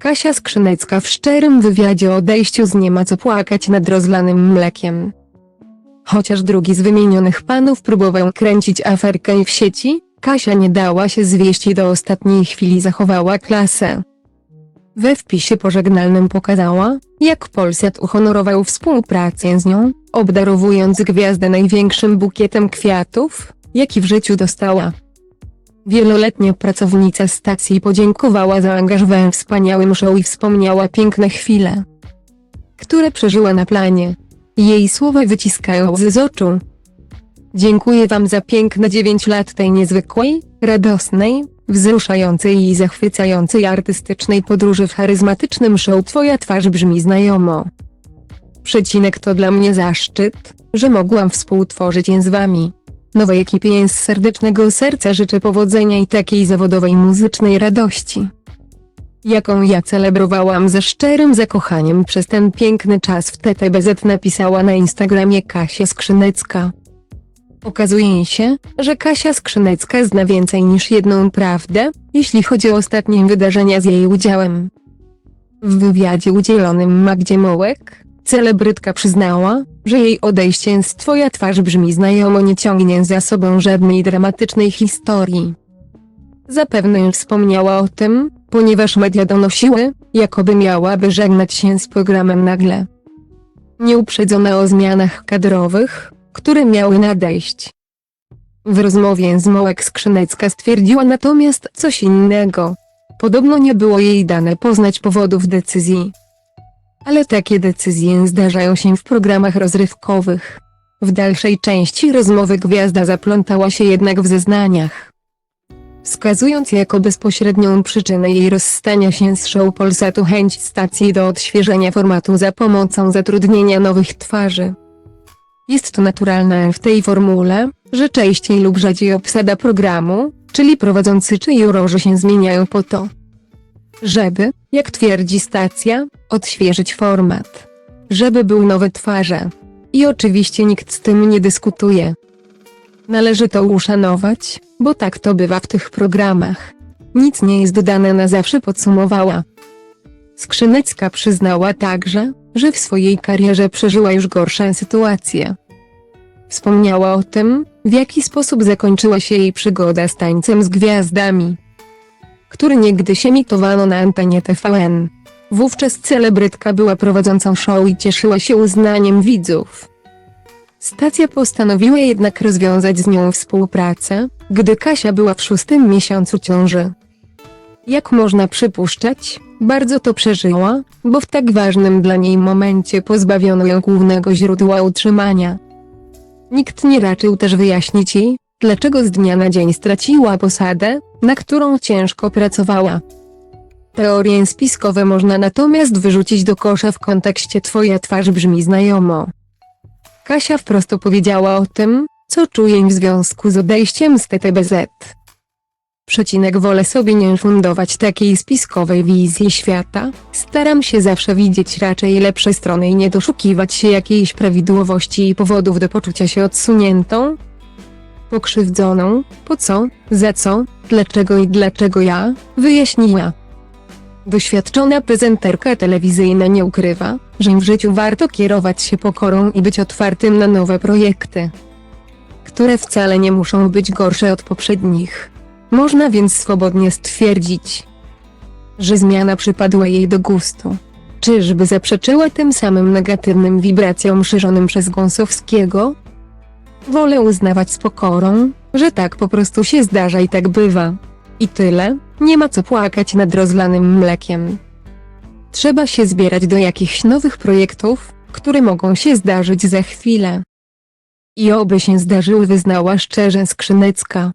Kasia Skrzynecka w szczerym wywiadzie o odejściu z Nie ma co płakać nad rozlanym mlekiem. Chociaż drugi z wymienionych panów próbował kręcić aferkę w sieci, Kasia nie dała się zwieść i do ostatniej chwili zachowała klasę. We wpisie pożegnalnym pokazała, jak Polsat uhonorował współpracę z nią, obdarowując gwiazdę największym bukietem kwiatów, jaki w życiu dostała. Wieloletnia pracownica stacji podziękowała za angażowanie w wspaniałym show i wspomniała piękne chwile, które przeżyła na planie. Jej słowa wyciskają łzy z oczu. Dziękuję Wam za piękne 9 lat tej niezwykłej, radosnej, wzruszającej i zachwycającej artystycznej podróży w charyzmatycznym show Twoja twarz brzmi znajomo. Przecinek to dla mnie zaszczyt, że mogłam współtworzyć je z Wami. Nowej ekipie z serdecznego serca życzę powodzenia i takiej zawodowej muzycznej radości, jaką ja celebrowałam ze szczerym zakochaniem przez ten piękny czas w TTBZ napisała na Instagramie Kasia Skrzynecka. Okazuje się, że Kasia Skrzynecka zna więcej niż jedną prawdę, jeśli chodzi o ostatnie wydarzenia z jej udziałem. W wywiadzie udzielonym Magdzie Mołek, celebrytka przyznała, że jej odejście z Twoja twarz brzmi znajomo nie ciągnie za sobą żadnej dramatycznej historii. Zapewne wspomniała o tym, ponieważ media donosiły, jakoby miałaby żegnać się z programem nagle. Nieuprzedzona o zmianach kadrowych, które miały nadejść. W rozmowie z Mołek Skrzynecka stwierdziła natomiast coś innego. Podobno nie było jej dane poznać powodów decyzji. Ale takie decyzje zdarzają się w programach rozrywkowych. W dalszej części rozmowy gwiazda zaplątała się jednak w zeznaniach. Wskazując jako bezpośrednią przyczynę jej rozstania się z show Polsatu chęć stacji do odświeżenia formatu za pomocą zatrudnienia nowych twarzy. Jest to naturalne w tej formule, że częściej lub rzadziej obsada programu, czyli prowadzący czy jurorzy się zmieniają po to, żeby, jak twierdzi stacja, odświeżyć format. Żeby był nowe twarze. I oczywiście nikt z tym nie dyskutuje. Należy to uszanować, bo tak to bywa w tych programach. Nic nie jest dodane na zawsze podsumowała. Skrzynecka przyznała także, że w swojej karierze przeżyła już gorsze sytuacje. Wspomniała o tym, w jaki sposób zakończyła się jej przygoda z tańcem z gwiazdami, który niegdyś emitowano na antenie TVN. Wówczas celebrytka była prowadzącą show i cieszyła się uznaniem widzów. Stacja postanowiła jednak rozwiązać z nią współpracę, gdy Kasia była w szóstym miesiącu ciąży. Jak można przypuszczać, bardzo to przeżyła, bo w tak ważnym dla niej momencie pozbawiono ją głównego źródła utrzymania. Nikt nie raczył też wyjaśnić jej, dlaczego z dnia na dzień straciła posadę, na którą ciężko pracowała. Teorie spiskowe można natomiast wyrzucić do kosza w kontekście Twoja twarz brzmi znajomo. Kasia wprost powiedziała o tym, co czuje w związku z odejściem z TTBZ. Przecinek wolę sobie nie fundować takiej spiskowej wizji świata, staram się zawsze widzieć raczej lepsze strony i nie doszukiwać się jakiejś prawidłowości i powodów do poczucia się odsuniętą, pokrzywdzoną, po co, za co, dlaczego i dlaczego ja, wyjaśniła. Doświadczona prezenterka telewizyjna nie ukrywa, że w życiu warto kierować się pokorą i być otwartym na nowe projekty, które wcale nie muszą być gorsze od poprzednich. Można więc swobodnie stwierdzić, że zmiana przypadła jej do gustu. Czyżby zaprzeczyła tym samym negatywnym wibracjom szerzonym przez Gąsowskiego? Wolę uznawać z pokorą, że tak po prostu się zdarza i tak bywa. I tyle, nie ma co płakać nad rozlanym mlekiem. Trzeba się zbierać do jakichś nowych projektów, które mogą się zdarzyć za chwilę. I oby się zdarzyły wyznała szczerze Skrzynecka.